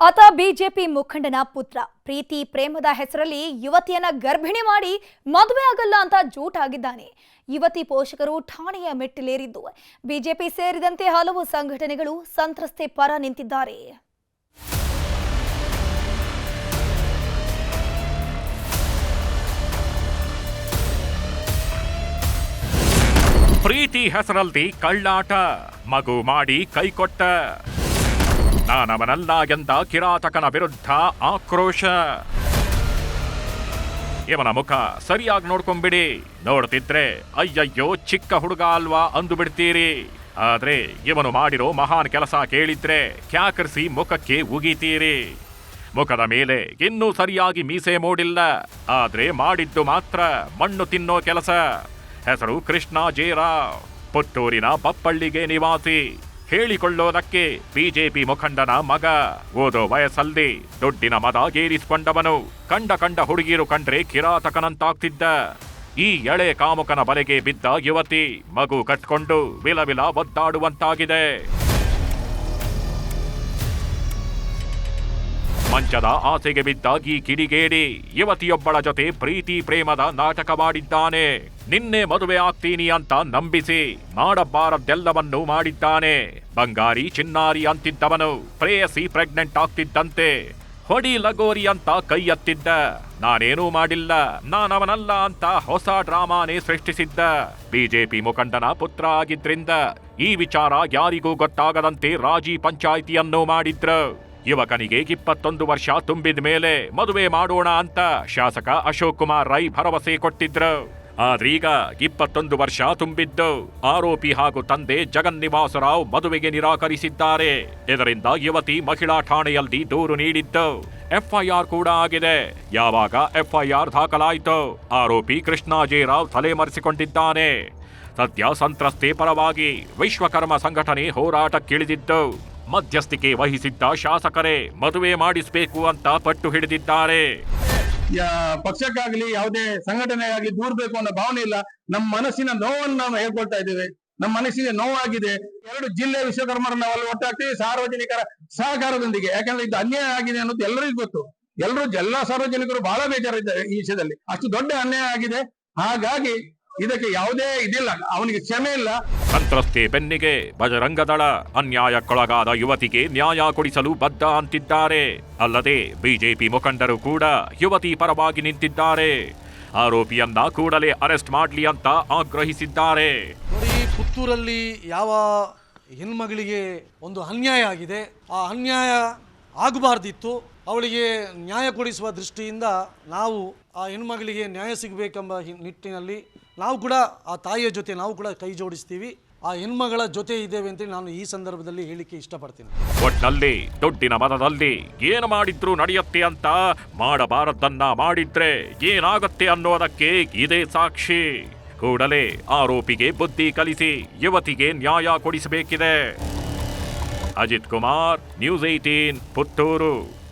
ಆತ ಬಿಜೆಪಿ ಮುಖಂಡನ ಪುತ್ರ. ಪ್ರೀತಿ ಪ್ರೇಮದ ಹೆಸರಲ್ಲಿ ಯುವತಿಯನ್ನ ಗರ್ಭಿಣಿ ಮಾಡಿ ಮದುವೆ ಆಗಲ್ಲ ಅಂತ ಜೂಟಾಗಿದ್ದಾನೆ. ಯುವತಿ ಪೋಷಕರು ಠಾಣೆಯ ಮೆಟ್ಟಿಲೇರಿದ್ದು. ಬಿಜೆಪಿ ಸೇರಿದಂತೆ ಹಲವು ಸಂಘಟನೆಗಳು ಸಂತ್ರಸ್ತೆ ಪರ ನಿಂತಿದ್ದಾರೆ. ಪ್ರೀತಿ ಹೆಸರಲ್ಲಿ ಕಳ್ಳಾಟ. ಮಗು ಮಾಡಿ ಕೈಕೊಟ್ಟ. ನಾನವನಲ್ಲ ಎಂದ ಕಿರಾತಕನ ವಿರುದ್ಧ ಆಕ್ರೋಶ. ಇವನ ಮುಖ ಸರಿಯಾಗಿ ನೋಡ್ಕೊಂಬಿಡಿ. ನೋಡ್ತಿದ್ರೆ, ಅಯ್ಯಯ್ಯೋ, ಚಿಕ್ಕ ಹುಡುಗ ಅಲ್ವಾ ಅಂದು ಬಿಡ್ತೀರಿ. ಆದ್ರೆ, ಇವನು ಮಾಡಿರೋ ಮಹಾನ್ ಕೆಲಸ ಕೇಳಿದ್ರೆ ಕ್ಯಾಕರಿಸಿ ಮುಖಕ್ಕೆ ಉಗಿತೀರಿ. ಮುಖದ ಮೇಲೆ ಇನ್ನೂ ಸರಿಯಾಗಿ ಮೀಸೆ ಮೂಡಿಲ್ಲ. ಆದ್ರೆ ಮಾಡಿದ್ದು ಮಾತ್ರ ಮಣ್ಣು ತಿನ್ನೋ ಕೆಲಸ. ಹೆಸರು ಕೃಷ್ಣ ಜೇರಾವ್ ಪುತ್ತೂರಿನ ಬಪ್ಪಳ್ಳಿಗೆ ನಿವಾಸಿ. ಹೇಳಿಕೊಳ್ಳೋದಕ್ಕೆ ಬಿಜೆಪಿ ಮುಖಂಡನ ಮಗ. ಓದೋ ವಯಸ್ಸಲ್ಲಿ ದುಡ್ಡಿನ ಮದ ಗೇರಿಸಿಕೊಂಡವನು. ಕಂಡ ಕಂಡ ಹುಡುಗಿರು ಕಂಡ್ರೆ ಕಿರಾತಕನಂತಾಗ್ತಿದ್ದ. ಈ ಎಳೆ ಕಾಮುಕನ ಬಲೆಗೆ ಬಿದ್ದ ಯುವತಿ ಮಗು ಕಟ್ಕೊಂಡು ವಿಲವಿಲ ಒದ್ದಾಡುವಂತಾಗಿದೆ. ಮಂಚದ ಆಸೆಗೆ ಬಿದ್ದ ಈ ಕಿಡಿಗೇಡಿ ಯುವತಿಯೊಬ್ಬಳ ಜೊತೆ ಪ್ರೀತಿ ಪ್ರೇಮದ ನಾಟಕ ಮಾಡಿದ್ದಾನೆ. ನಿನ್ನೆ ಮದುವೆ ಆಗ್ತೀನಿ ಅಂತ ನಂಬಿಸಿ ಮಾಡಬಾರದ್ದೆಲ್ಲವನ್ನೂ ಮಾಡಿದ್ದಾನೆ. ಬಂಗಾರಿ, ಚಿನ್ನಾರಿ ಅಂತಿದ್ದವನು ಪ್ರೇಯಸಿ ಪ್ರೆಗ್ನೆಂಟ್ ಆಗ್ತಿದ್ದಂತೆ. ಹೊಡಿ ಲಗೋರಿ ಅಂತ ಕೈ ಎತ್ತಿದ್ದ. ನಾನೇನೂ ಮಾಡಿಲ್ಲ, ನಾನವನಲ್ಲ ಅಂತ ಹೊಸ ಡ್ರಾಮಾನೇ ಸೃಷ್ಟಿಸಿದ್ದ. ಬಿಜೆಪಿ ಮುಖಂಡನ ಪುತ್ರ ಆಗಿದ್ರಿಂದ ಈ ವಿಚಾರ ಯಾರಿಗೂ ಗೊತ್ತಾಗದಂತೆ ರಾಜಿ ಪಂಚಾಯಿತಿಯನ್ನು ಮಾಡಿದ್ರು. ಯುವಕನಿಗೆ ಇಪ್ಪತ್ತೊಂದು ವರ್ಷ ತುಂಬಿದ ಮೇಲೆ ಮದುವೆ ಮಾಡೋಣ ಅಂತ ಶಾಸಕ ಅಶೋಕ್ ಕುಮಾರ್ ರೈ ಭರವಸೆ ಕೊಟ್ಟಿದ್ರು. ಆದ್ರೀಗ ಇಪ್ಪತ್ತೊಂದು ವರ್ಷ ತುಂಬಿದ್ದು. ಆರೋಪಿ ಹಾಗೂ ತಂದೆ ಜಗನ್ ನಿವಾಸರಾವ್ ಮದುವೆಗೆ ನಿರಾಕರಿಸಿದ್ದಾರೆ. ಇದರಿಂದ ಯುವತಿ ಮಹಿಳಾ ಠಾಣೆಯಲ್ಲಿ ದೂರು ನೀಡಿದ್ದು. ಎಫ್ಐಆರ್ ಕೂಡ ಆಗಿದೆ. ಯಾವಾಗ ಎಫ್ಐಆರ್ ದಾಖಲಾಯಿತು? ಆರೋಪಿ ಕೃಷ್ಣ ಜೆ ರಾವ್ ತಲೆಮರೆಸಿಕೊಂಡಿದ್ದಾನೆ. ಸದ್ಯ ಸಂತ್ರಸ್ತೆ ಪರವಾಗಿ ವಿಶ್ವಕರ್ಮ ಸಂಘಟನೆ ಹೋರಾಟಕ್ಕಿಳಿದಿದ್ದು. ಮಧ್ಯಸ್ಥಿಕೆ ವಹಿಸಿದ್ದ ಶಾಸಕರೇ, ಮದುವೆ ಮಾಡಿಸಬೇಕು ಅಂತ ಪಟ್ಟು ಹಿಡಿದಿದ್ದಾರೆ. ಪಕ್ಷಕ್ಕಾಗ್ಲಿ ಯಾವುದೇ ಸಂಘಟನೆಗಾಗ್ಲಿ ದೂರ್ಬೇಕು ಅನ್ನೋ ಭಾವನೆ ಇಲ್ಲ. ನಮ್ಮ ಮನಸ್ಸಿನ ನೋವನ್ನು ನಾವು ಹೇಳ್ಕೊಳ್ತಾ ಇದ್ದೇವೆ. ನಮ್ಮ ಮನಸ್ಸಿಗೆ ನೋವಾಗಿದೆ. ಎರಡು ಜಿಲ್ಲೆ ವಿಶ್ವಕರ್ಮರನ್ನ ನಾವು ಒಟ್ಟಾಗ್ತೀವಿ, ಸಾರ್ವಜನಿಕರ ಸಹಕಾರದೊಂದಿಗೆ. ಯಾಕಂದ್ರೆ ಇದು ಅನ್ಯಾಯ ಆಗಿದೆ ಅನ್ನೋದು ಎಲ್ಲರಿಗೂ ಗೊತ್ತು. ಎಲ್ಲರೂ ಎಲ್ಲಾ ಸಾರ್ವಜನಿಕರು ಬಹಳ ಬೇಜಾರಿದ್ದಾರೆ ಈ ವಿಷಯದಲ್ಲಿ. ಅಷ್ಟು ದೊಡ್ಡ ಅನ್ಯಾಯ ಆಗಿದೆ. ಹಾಗಾಗಿ ಇದಕ್ಕೆ ಯಾವುದೇ ಇದಿಲ್ಲ. ಅವನಿಗೆ ಕ್ಷಮೆ ಇಲ್ಲ. ಸಂತ್ರಸ್ತೆ ಬೆನ್ನಿಗೆ ಬಜರಂಗದಳ ಅನ್ಯಾಯಕ್ಕೊಳಗಾದ ಯುವತಿಗೆ ನ್ಯಾಯ ಕೊಡಿಸಲು ಬದ್ಧ ಅಂತಿದ್ದಾರೆ. ಅಲ್ಲದೆ ಬಿಜೆಪಿ ಮುಖಂಡರು ಕೂಡ ಯುವತಿ ಪರವಾಗಿ ನಿಂತಿದ್ದಾರೆ. ಆರೋಪಿಯನ್ನ ಕೂಡಲೇ ಅರೆಸ್ಟ್ ಮಾಡಲಿ ಅಂತ ಆಗ್ರಹಿಸಿದ್ದಾರೆ. ಬರೀ ಪುತ್ತೂರಲ್ಲಿ ಯಾವ ಹೆಣ್ಮಗಳಿಗೆ ಒಂದು ಅನ್ಯಾಯ ಆಗಿದೆ. ಆ ಅನ್ಯಾಯ ಆಗಬಾರ್ದಿತ್ತು. ಅವಳಿಗೆ ನ್ಯಾಯ ಕೊಡಿಸುವ ದೃಷ್ಟಿಯಿಂದ ನಾವು ಆ ಹೆಣ್ಮಗಳಿಗೆ ನ್ಯಾಯ ಸಿಗಬೇಕೆಂಬ ನಿಟ್ಟಿನಲ್ಲಿ ನಾವು ಕೂಡ ಆ ತಾಯಿಯ ಜೊತೆ ನಾವು ಕೂಡ ಕೈ ಜೋಡಿಸ್ತೀವಿ. ಆ ಹೆಣ್ಮಗಳ ಜೊತೆ ಇದ್ದೇವೆ ಅಂತ ನಾನು ಈ ಸಂದರ್ಭದಲ್ಲಿ ಹೇಳಿಕೆ ಇಷ್ಟಪಡ್ತೀನಿ. ಒಟ್ನಲ್ಲಿ, ದೊಡ್ಡಿನ ಮನದಲ್ಲಿ ಏನು ಮಾಡಿದ್ರು ನಡೆಯುತ್ತೆ ಅಂತ ಮಾಡಬಾರದನ್ನ ಮಾಡಿದ್ರೆ ಏನಾಗತ್ತೆ ಅನ್ನೋದಕ್ಕೆ ಇದೇ ಸಾಕ್ಷಿ. ಕೂಡಲೇ ಆರೋಪಿಗೆ ಬುದ್ಧಿ ಕಲಿಸಿ ಯುವತಿಗೆ ನ್ಯಾಯ ಕೊಡಿಸಬೇಕಿದೆ. Ajith Kumar, news eighteen Puttur.